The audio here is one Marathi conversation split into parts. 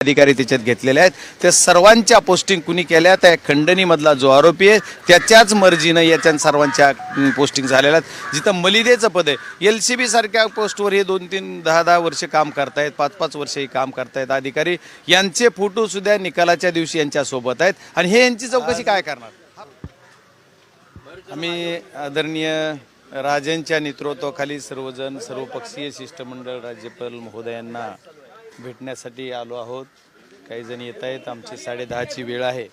अधिकारी त्याच्यात घेतलेले आहेत. त्या सर्वांच्या पोस्टिंग कुणी केल्या त्या खंडणीमधला जो आरोपी आहे त्याच्याच मर्जीनं याच्या सर्वांच्या पोस्टिंग झालेल्या आहेत. जिथं मलिदेचं पद आहे. एल सी बी सारख्या पोस्टवर हे दोन तीन दहा दहा वर्ष काम करतायत पाच पाच वर्ष हे काम करतायत अधिकारी. यांचे फोटो सुद्धा निकालाच्या दिवशी यांच्यासोबत आहेत. आणि हे यांची चौकशी काय करणार? आम्ही आदरणीय राजांच्या नेतृत्वाखाली सर्वजण सर्वपक्षीय शिष्टमंडळ राज्यपाल महोदयांना भेटण्यासाठी आलो आहोत. काही जण येत आहेत. आमची साडेदहाची वेळ आहे.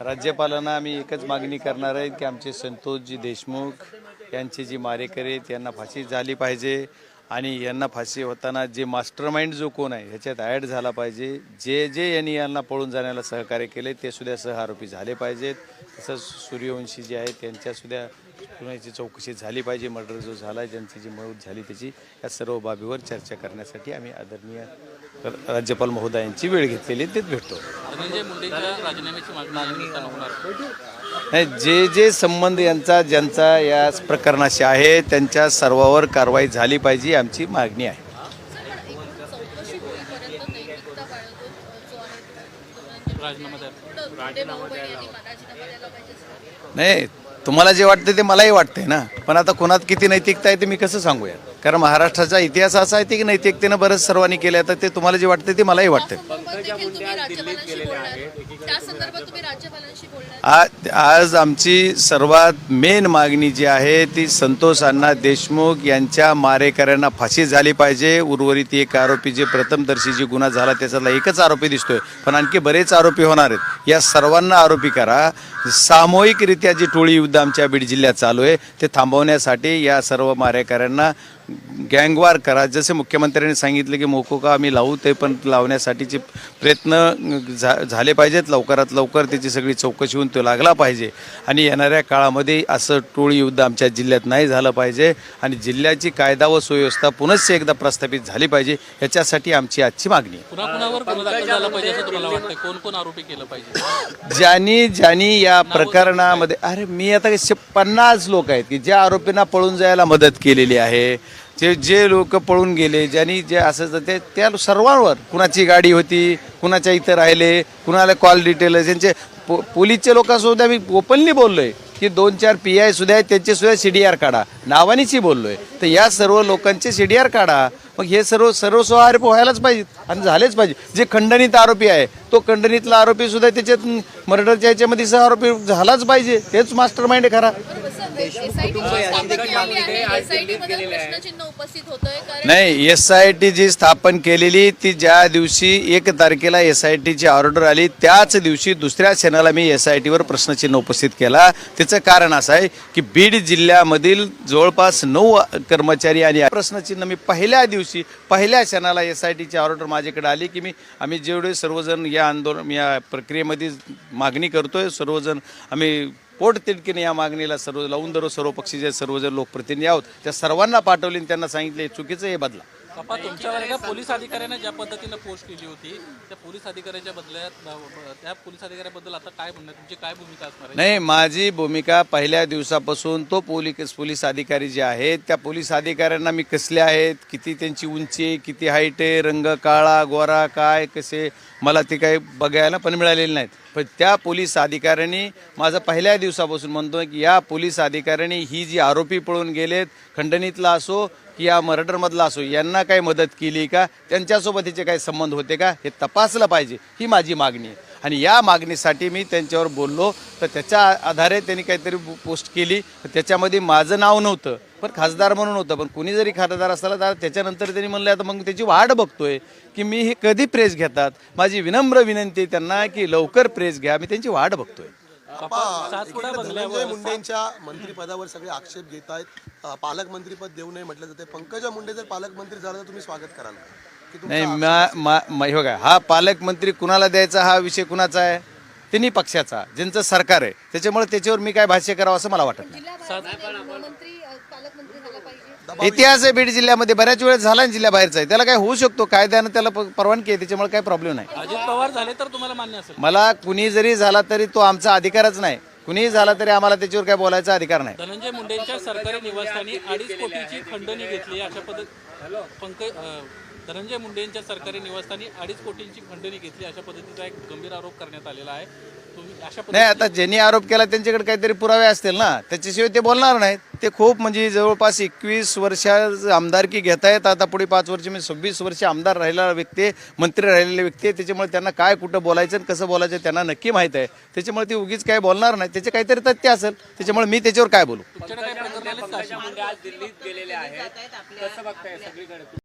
राज्यपालांना आम्ही एकच मागणी करणार आहे की आमचे संतोषजी देशमुख यांचे जी मारेकरी आहेत यांना फाशी झाली पाहिजे आणि यांना फाशी होताना जे मास्टरमाइंड जो कोण आहे ह्याच्यात ॲड झाला पाहिजे. जे जे यांनी यांना पळून जाण्याला सहकार्य केले ते सुद्धा सह आरोपी झाले पाहिजेत. तसंच सूर्यवंशी जे आहेत त्यांच्यासुद्धा गुन्ह्याची चौकशी झाली पाहिजे मर्डर जो झाला ज्यांची जी मौत झाली त्याची या सर्व बाबीवर चर्चा करण्यासाठी आम्ही आदरणीय राज्यपाल महोदयांची वेळ घेतलेली तेच भेटतो. निमित्तानं होणार. नाही जे जे संबंध यांचा ज्यांचा या प्रकरणाशी आहे त्यांच्या सर्वावर कारवाई झाली पाहिजे ही आमची मागणी आहे. नाही तुम्हाला जे वाटतं ते मलाही वाटतंय ना. पण आता कोणात किती नैतिकता आहे ते मी कसं सांगूया कारण महाराष्ट्राचा इतिहास असा आहे की नैतिकतेनं बरंच सर्वांनी केलं तर ते तुम्हाला जे वाटतं ते मलाही वाटतं आज आमची सर्वात मेन मागणी जी आहे ती संतोष अण्णा देशमुख यांच्या मारेकऱ्यांना फाशी झाली पाहिजे. उर्वरित एक आरोपी जे प्रथमदर्शी जी गुन्हा झाला त्याच्यातला एकच आरोपी दिसतोय. पण आणखी बरेच आरोपी होणार आहेत. या सर्वांना आरोपी करा. सामूहिकरित्या जी टोळी युद्ध आमच्या बीड जिल्ह्यात चालू आहे ते थांबवण्यासाठी या सर्व मारेकऱ्यांना गँगवार करा. जसे मुख्यमंत्र्यांनी सांगितलं की मोकोका आम्ही लावू ते पण लावण्यासाठीचे प्रयत्न झा झाले पाहिजेत. लवकरात लवकर त्याची सगळी चौकशी होऊन तो लागला पाहिजे. आणि येणाऱ्या काळामध्ये असं टोळी युद्ध आमच्या जिल्ह्यात नाही झालं पाहिजे. आणि जिल्ह्याची कायदा व सुव्यवस्था पुनश्च एकदा प्रस्थापित झाली पाहिजे याच्यासाठी आमची आजची मागणी ज्यांनी ज्यांनी या प्रकरणामध्ये अरे मी आता पन्नास लोक आहेत की ज्या आरोपींना पळून जायला मदत केलेली आहे जे जे लोक पळून गेले ज्यांनी जे असं ते त्या सर्वांवर कुणाची गाडी होती कुणाच्या इथं राहिले कुणाला कॉल डिटेल ज्यांचे पो पोलीसच्या लोकांसुद्धा मी ओपनली बोललोय की दोन चार पी आय सुद्धा आहेत त्यांचे सुद्धा सी डी आर काढा. नावानीची बोललोय. तर या सर्व लोकांचे सी डी आर काढा. मग हे सर्व सर्वस्व आरोप व्हायलाच पाहिजेत आणि झालेच पाहिजे. जे खंडणीत आरोपी आहे तो खंडणीतला आरोपी सुद्धा त्याच्यात मर्डरच्या याच्यामध्ये सह आरोपी झालाच पाहिजे. तेच मास्टर माइंड खरा. नाही एस आय टी जी स्थापन केलेली ती ज्या दिवशी एक तारखेला एस आय टीची ऑर्डर आली त्याच दिवशी दुसऱ्या क्षणाला मी एस आय टीवर प्रश्नचिन्ह उपस्थित केला. त्याचं कारण असं आहे की बीड जिल्ह्यामधील जवळपास नऊ कर्मचारी आणि प्रश्नचिन्ह मी पहिल्या दिवशी पहिल्या क्षणाला एस आय टीची ऑर्डर माझ्याकडे आली की मी आम्ही जेवढे सर्वजण या आंदोलन या प्रक्रियेमध्ये मागणी करतोय सर्वजण आम्ही पोटतिडकीने या मागणीला सर्व लावून धरू सर्व पक्षीचे सर्वजण लोकप्रतिनिधी आहोत. त्या सर्वांना पाठवले आणि त्यांना सांगितले चुकीचं हे बदला. कपा तुमच्यावर एका पोलीस अधिकाऱ्याने ज्या पद्धतीनं पोस्ट केली होती त्या पोलीस अधिकाऱ्याच्या बदल्यात त्या पोलीस अधिकाऱ्याबद्दल आता काय म्हणणं तुमची काय भूमिका असणार नाही माझी भूमिका पहिल्या दिवसापासून तो पोलीस पोलीस अधिकारी जे आहेत त्या पोलीस अधिकाऱ्यांना मी कसले आहेत किती त्यांची उंची किती हाईट आहे रंग काळा गोरा काय कसे मला ते काही बघायला पण मिळालेले नाहीत. पण त्या पोलीस अधिकाऱ्यांनी माझं पहिल्या दिवसापासून म्हणतो की या पोलीस अधिकाऱ्यांनी ही जी आरोपी पळून गेलेत खंडणीतला असो की या मर्डरमधला असो यांना काही मदत केली का? त्यांच्यासोबत हिचे काही संबंध होते का? हे तपासलं पाहिजे ही माझी मागणी आहे. आणि या मागणीसाठी मी त्यांच्यावर बोललो. तर त्याच्या आधारे त्यांनी काहीतरी पोस्ट केली. तर त्याच्यामध्ये माझं नाव नव्हतं. पण खासदार म्हणून होतं. पण कुणी जरी खासदार असला तर त्याच्यानंतर त्यांनी म्हणलं आता मग त्याची वाट बघतोय की मी हे कधी प्रेस घेतात? माझी विनम्र विनंती आहे त्यांना की लवकर प्रेस घ्या. मी त्यांची वाट बघतोय. धनंजय मुंडेंच्या मंत्रिपदावर सगळे आक्षेप घेत आहेत. पालकमंत्रीपद देऊ नये म्हटलं जाते पंकजा मुंडे जर पालकमंत्री झालं तर तुम्ही स्वागत कराल. नाही मा हे बघा हा पालकमंत्री कुणाला द्यायचा हा विषय कुणाचा आहे? तिन्ही पक्षाचा ज्यांचं सरकार आहे. त्याच्यामुळे त्याच्यावर मी काय भाष्य करावं असं मला वाटत नाही. इतिहास आहे बीड जिल्ह्यामध्ये बऱ्याच वेळेस झाला ना जिल्ह्याबाहेरचा आहे. त्याला काय होऊ शकतो कायद्यानं त्याला प- परवानगी आहे त्याच्यामुळे काय प्रॉब्लेम नाही. अजित पवार झाले तर तुम्हाला मान्य असेल. मला कुणी जरी झाला तरी तो आमचा अधिकारच नाही. कुणीही झाला तरी आम्हाला त्याच्यावर काय बोलायचा अधिकार नाही. धनंजय मुंडेंच्या सरकारी निवासस्थानी अडीच कोटीची खंडणी घेतली अशा पद्धत हॅलो पंकज धनंजय मुंडे यांच्या सरकारी निवासस्थानी अडीच कोटींची खंडणी घेतली अशा पद्धतीचा एक गंभीर आरोप करण्यात आलेला आहे. नाही आता ज्यांनी आरोप केला त्यांच्याकडे काहीतरी पुरावे असतील ना. त्याच्याशिवाय ते बोलणार नाहीत. ते खूप म्हणजे जवळपास एकवीस वर्ष आमदारकी घेतायत. आता पुढे पाच वर्ष म्हणजे सव्वीस वर्ष आमदार राहिलेला व्यक्ती आहे, मंत्री राहिलेले व्यक्ती आहे. त्याच्यामुळे त्यांना काय कुठं बोलायचं आणि कसं बोलायचं त्यांना नक्की माहीत आहे. त्याच्यामुळे ते उगीच काय बोलणार नाही त्याचे काहीतरी तथ्य असेल. त्याच्यामुळे मी त्याच्यावर काय बोलू? तुमच्याकडे काही प्रकरण आलेत का अशी? मुंडे आज दिल्लीत गेलेले आहेत. कसं बघताय सगळीकडे?